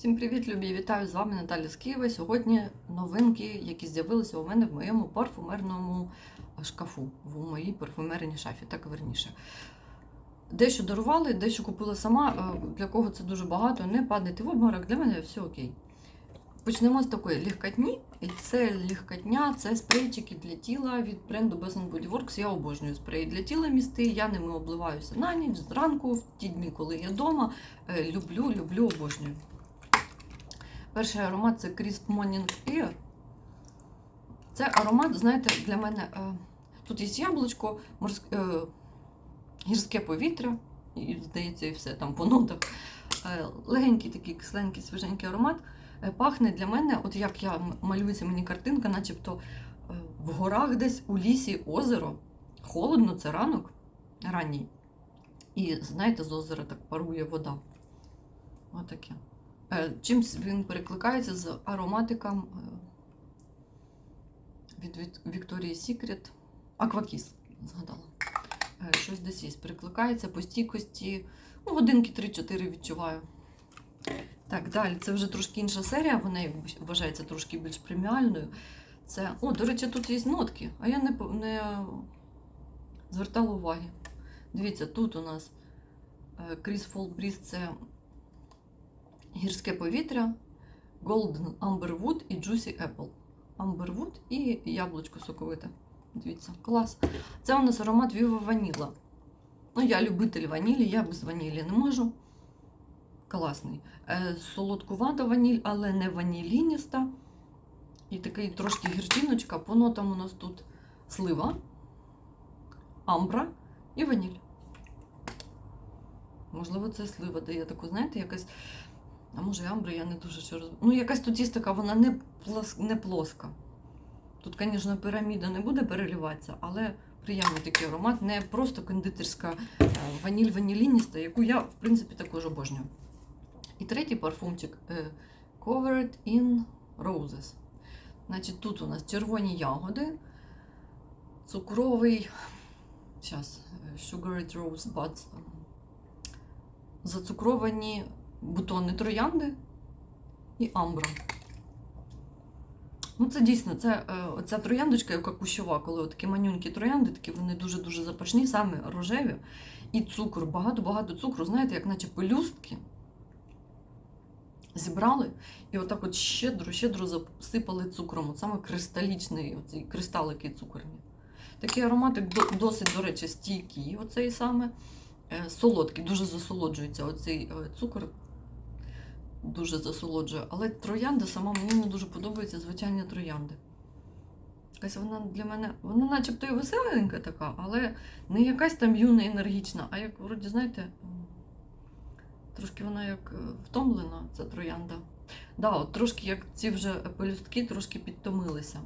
Всім привіт, любі! Вітаю з вами Наталя з Києва. Сьогодні новинки, які з'явилися у мене в моєму парфумерному шкафу, в моїй парфумерній шафі, так верніше. Дещо дарували, дещо купила сама. Е, Для кого це дуже багато, не падайте в обморок, для мене все окей. Почнемо з такої легкотні. І це легкотня, це спрейчики для тіла від бренду Bath Body Works. Я обожнюю спреї для тіла місти. Я ними обливаюся на ніч, зранку, в ті дні, коли я вдома. Е, Люблю, люблю, обожнюю. Перший аромат це Crisp Morning Air. Це аромат, знаєте, для мене е, тут є яблучко, морське, гірське повітря, і, здається, і все там по нотах. Е, легенький такий кисленький, свіженький аромат. Е, пахне для мене, от як я малюється мені картинка, начебто в горах десь у лісі озеро. Холодно, це ранок ранній. І знаєте, з озера так парує вода. Отаке. Е, Чимсь він перекликається з ароматиком е, від Victoria's Secret. Аквакіс, згадала. Е, Щось десь є. Перекликається по стійкості. Ну, годинки 3-4 відчуваю. Так, далі. Це вже трошки інша серія, вона вважається трошки більш преміальною. Це, о, до речі, тут є нотки, а я не, не звертала уваги. Дивіться, тут у нас Chris Fall це гірське повітря, Golden Amberwood і Juicy Apple. Amberwood і яблучко соковите. Дивіться, клас. Це у нас аромат Viva Vanilla. Ну, я любитель ванілі, я без ванілі не можу. Класний. Е, солодкувата ваніль, але не ванілініста. І такий трошки гірчиночка. По нотам у нас тут слива, амбра і ваніль. Можливо, це слива дає таку, знаєте, якась. А може, і амбра, я не дуже що роз... Ну, якась тут вона не, плос... не плоска. Тут, звісно, піраміда не буде переливатися, але приємний такий аромат, не просто кондитерська е, ваніль ванілініста, яку я, в принципі, також обожнюю. І третій парфумчик е, Covered in Roses. Значить, тут у нас червоні ягоди, цукровий, зараз, Sugared Rose Buds, зацукровані бутони троянди і амбра. Ну, це дійсно, це е, оця трояндочка, яка кущова, коли такі манюнькі троянди, такі вони дуже-дуже запашні, саме рожеві. І цукор, багато-багато цукру, знаєте, як наче пелюстки. Зібрали і отак от щедро-щедро засипали цукром. От саме кристалічний, оцей кристалики цукорні. Такий ароматик досить, до речі, стійкий, оцей саме. Е, Солодкий, дуже засолоджується оцей е, цукор. Дуже засолоджує. Але троянда сама мені не дуже подобається звичайні троянди. Якась вона для мене, вона начебто і веселенька така, але не якась там юна, енергічна, а як, вроді, знаєте, трошки вона як е, втомлена, ця троянда. Да, от трошки як ці вже пелюстки трошки підтомилися.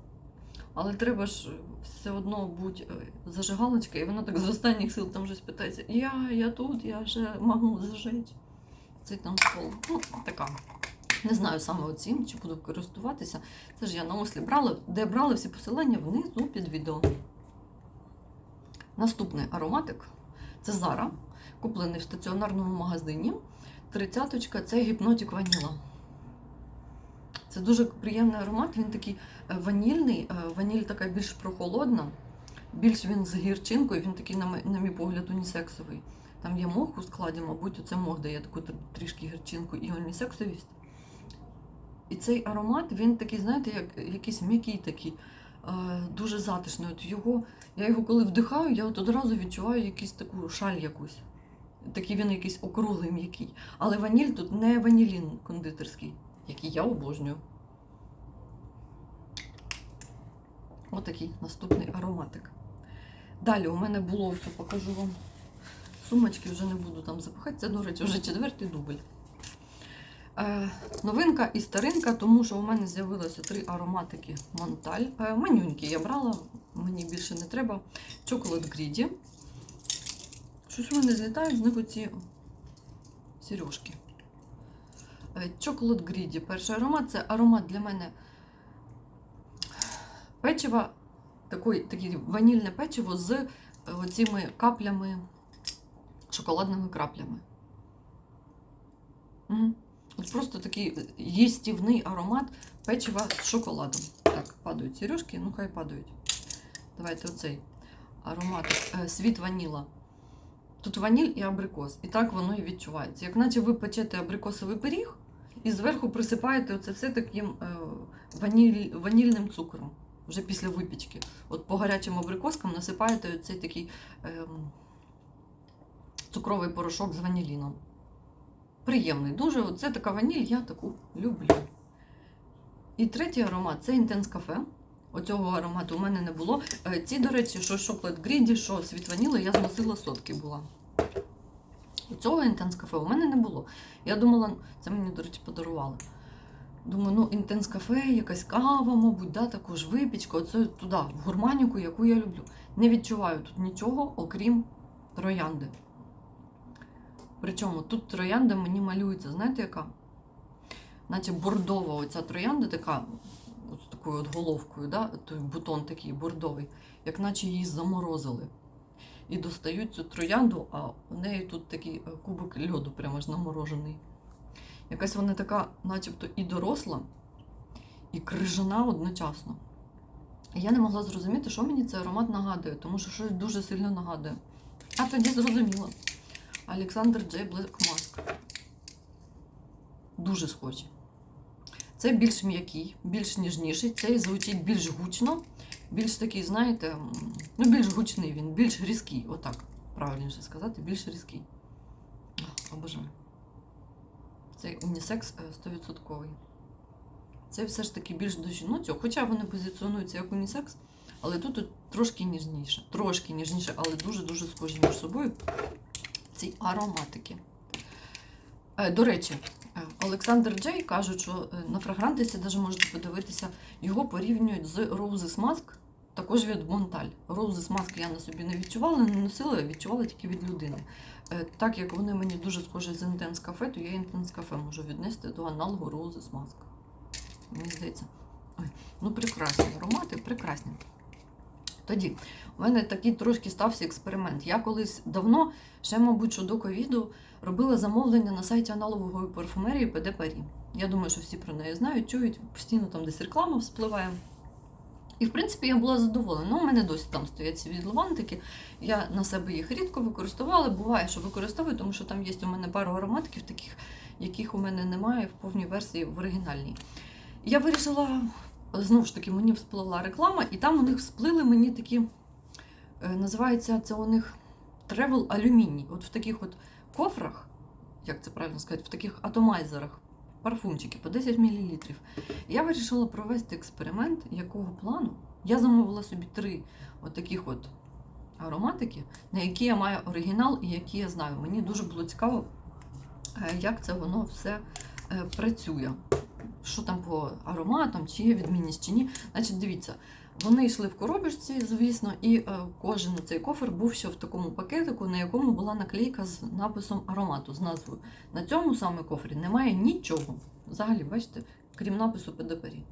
Але треба ж все одно бути е, зажигалочка, і вона так з останніх сил там щось питається. Я, я тут, я вже можу зажечь. Стол. Ну, така. Не знаю саме оцім, чи буду користуватися. Це ж я на ослі брала, де брали всі посилання внизу під відео. Наступний ароматик це Zara, куплений в стаціонарному магазині. Тридцяточка це гіпнотик ваніла. Це дуже приємний аромат, він такий е, ванільний, е, ваніль така більш прохолодна, більш він з гірчинкою, він такий, на мій погляд, унісексовий. Там є мох у складі, мабуть, оце мох дає таку трішки гірчинку і унісексовість. І цей аромат, він такий, знаєте, як якийсь м'який такий, е, дуже затишний. От його, я його коли вдихаю, я от одразу відчуваю якусь таку шаль якусь. Такий він якийсь округлий м'який. Але ваніль тут не ванілін кондитерський, який я обожнюю. Отакий наступний ароматик. Далі у мене було, все покажу вам. Сумочки вже не буду там запихати. Це, до речі, вже четвертий дубль. Е, новинка і старинка, тому що у мене з'явилося три ароматики Монталь. Е, манюнькі я брала, мені більше не треба. Чоколад Гріді. Щось у мене злітають з них оці сережки. Чоколад Гріді. Перший аромат це аромат для мене печива, такий, таке ванільне печиво з е, оціми каплями, шоколадними краплями. От просто такий їстівний аромат печива з шоколадом. Так, падають сережки, ну хай падають. Давайте оцей аромат е, світ ваніла. Тут ваніль і абрикос. І так воно і відчувається. Як наче ви печете абрикосовий пиріг і зверху присипаєте оце все таким е, ваніль, ванільним цукром. Вже після випічки. От по гарячим абрикоскам насипаєте цей такий ем, цукровий порошок з ваніліном. Приємний. Дуже. Оце така ваніль, я таку люблю. І третій аромат це інтенс кафе. Оцього аромату у мене не було. Е, Ці, до речі, що шоколад гріді, що світ ваніли, я зносила сотки була. Цього інтенс кафе у мене не було. Я думала, це мені, до речі, подарували. Думаю, ну інтенс кафе, якась кава, мабуть, да, також випічка. Оце туди, в гурманіку, яку я люблю. Не відчуваю тут нічого, окрім троянди. Причому тут троянда мені малюється, знаєте, яка? Наче бордова оця троянда така, от такою от головкою, да? той бутон такий бордовий, як наче її заморозили. І достають цю троянду, а у неї тут такий е, кубик льоду прямо ж наморожений. Якась вона така, начебто, і доросла, і крижана одночасно. І я не могла зрозуміти, що мені цей аромат нагадує, тому що щось дуже сильно нагадує. А тоді зрозуміла. Олександр Джей Mask. Дуже схожі. Це більш м'який, більш ніжніший, цей звучить більш гучно, більш такий, знаєте, ну більш гучний він, більш різкий, отак, правильніше сказати, більш різкий. Обожаю. Цей унісекс е, 100%. Це все ж таки більш до жіночого, хоча вони позиціонуються як унісекс, але тут трошки ніжніше, трошки ніжніше, але дуже-дуже схожі між собою ці ароматики. Е, До речі, е, Олександр Джей кажуть, що е, на фрагрантиці навіть можете подивитися, його порівнюють з Roses Mask, також від Монталь. Roses Mask я на собі не відчувала, не носила, відчувала тільки від людини. Так як вони мені дуже схожі з Intense Cafe, то я Intense Cafe можу віднести до аналогу Roses Mask. Мені здається. Ой, ну прекрасні аромати, прекрасні. Тоді, у мене такий трошки стався експеримент. Я колись давно, ще, мабуть, що до ковіду, робила замовлення на сайті аналогової парфумерії PD Парі. Я думаю, що всі про неї знають, чують, постійно там десь реклама вспливає. І, в принципі, я була задоволена. Ну, у мене досі там стоять ці відловантики. Я на себе їх рідко використовувала. Буває, що використовую, тому що там є у мене пару ароматиків, таких, яких у мене немає в повній версії в оригінальній. Я вирішила, знову ж таки, мені всплила реклама, і там у них всплили мені такі, е, називається це у них Travel алюміній. От в таких от кофрах, як це правильно сказати, в таких атомайзерах, парфумчики по 10 мл. Я вирішила провести експеримент, якого плану. Я замовила собі три от от ароматики, на які я маю оригінал і які я знаю. Мені дуже було цікаво, е, як це воно все е, працює. Що там по ароматам, чи є відмінність, чи ні. Значить, дивіться, вони йшли в коробочці, звісно, і е, кожен цей кофер був ще в такому пакетику, на якому була наклейка з написом аромату, з назвою. На цьому саме кофрі немає нічого. Взагалі, бачите, крім напису ПДПРі.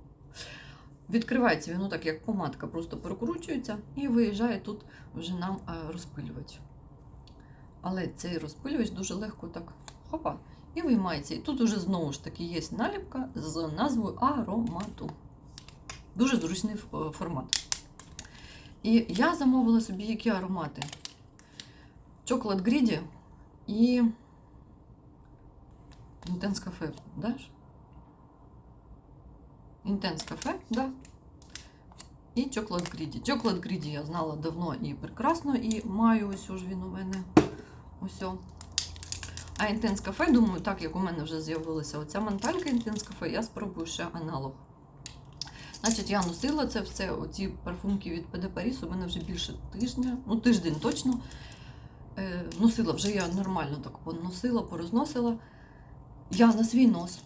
Відкривається він так, як помадка, просто прокручується і виїжджає тут вже нам е, розпилювач. Але цей розпилювач дуже легко так хопа, і виймається. І тут уже знову ж таки є наліпка з назвою аромату. Дуже зручний е, формат. І я замовила собі які аромати: Chocolate Greedy і Intense Cafe. Да? Intense Cafe, да. І Chocolate Greedy. Chocolate Greedy я знала давно і прекрасно, і маю ось ж він у мене. Ось. А Cafe, думаю, так як у мене вже з'явилася оця менталька Cafe, я спробую ще аналог. Значить, я носила це все, оці парфумки від PD Paris, у мене вже більше тижня, ну тиждень точно. Е, носила вже я нормально так поносила, порозносила. Я на свій нос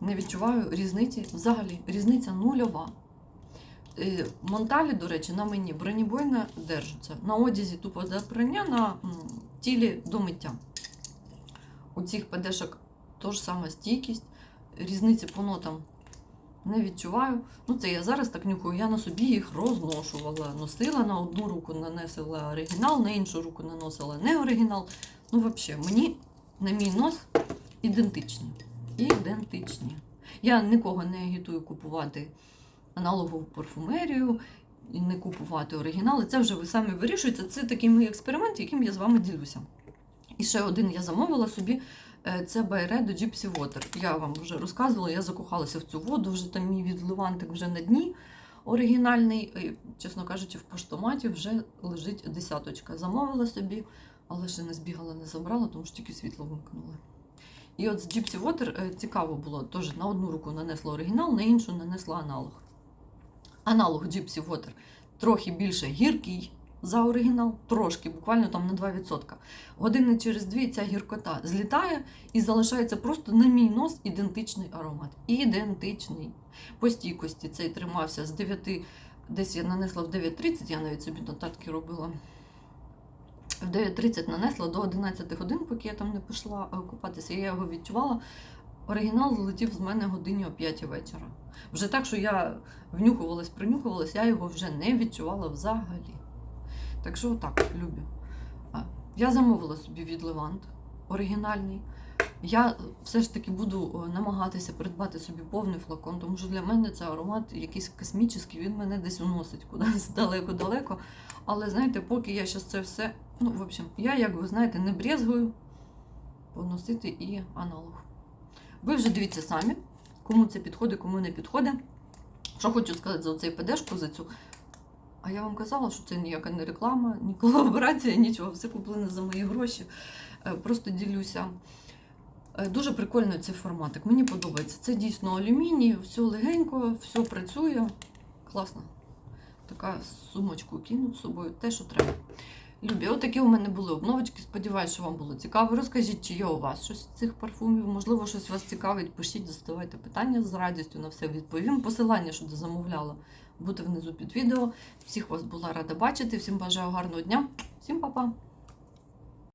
не відчуваю різниці взагалі. Різниця нульова. Е, Монталі, до речі, на мені бронебойно держаться. На одязі тупо для прання, на тілі до миття. У цих падешок теж сама стійкість, різниці по нотам не відчуваю. Ну, це я зараз так нюхаю, я на собі їх розношувала. Носила на одну руку, нанесла оригінал, на іншу руку наносила не оригінал. Ну, взагалі, мені на мій нос ідентичні. ідентичні. Я нікого не агітую купувати аналогову парфумерію і не купувати оригінали. Це вже ви самі вирішуєте. Це такий мій експеримент, яким я з вами ділюся. І ще один я замовила собі. е, Це Байредо Gypsy Water. Я вам вже розказувала, я закохалася в цю воду, вже там мій відливантик вже на дні оригінальний. Чесно кажучи, в поштоматі вже лежить десяточка. Замовила собі, але ще не збігала, не забрала, тому що тільки світло вимкнули. І от з Gypsy Water е, цікаво було, теж на одну руку нанесла оригінал, на іншу нанесла аналог. Аналог Gypsy Water трохи більше гіркий за оригінал, трошки, буквально там на 2%. Години через дві ця гіркота злітає і залишається просто на мій нос ідентичний аромат. Ідентичний. По стійкості цей тримався з 9, десь я нанесла в 9.30, я навіть собі нотатки робила. В 9.30 нанесла до 11 годин, поки я там не пішла е, купатися. Я його відчувала. Оригінал залетів з мене годині о 5 вечора. Вже так, що я внюхувалась, принюхувалась, я його вже не відчувала взагалі. Так що так, люблю. А, Я замовила собі від Левант оригінальний. Я все ж таки буду е, намагатися придбати собі повний флакон, тому що для мене це аромат якийсь космічний, він мене десь уносить кудись далеко-далеко. Але знаєте, поки я зараз це все. Ну, в общем, я, як ви знаєте, не брезгую поносити і аналог. Ви вже дивіться самі, кому це підходить, кому не підходить. Що хочу сказати за цей ПДшку, за цю. А я вам казала, що це ніяка не реклама, ні колаборація, нічого, все куплене за мої гроші. Е, Просто ділюся. Е, Дуже прикольний цей форматик. Мені подобається. Це дійсно алюміній, все легенько, все працює. Класно. Така сумочку кинуть з собою, те, що треба. Любі, отакі у мене були обновочки. Сподіваюсь, що вам було цікаво. Розкажіть, чи є у вас щось з цих парфумів. Можливо, щось вас цікавить. Пишіть, задавайте питання з радістю на все відповім. Посилання, що замовляла, буде внизу під відео. Всіх вас була рада бачити. Всім бажаю гарного дня. Всім па-па!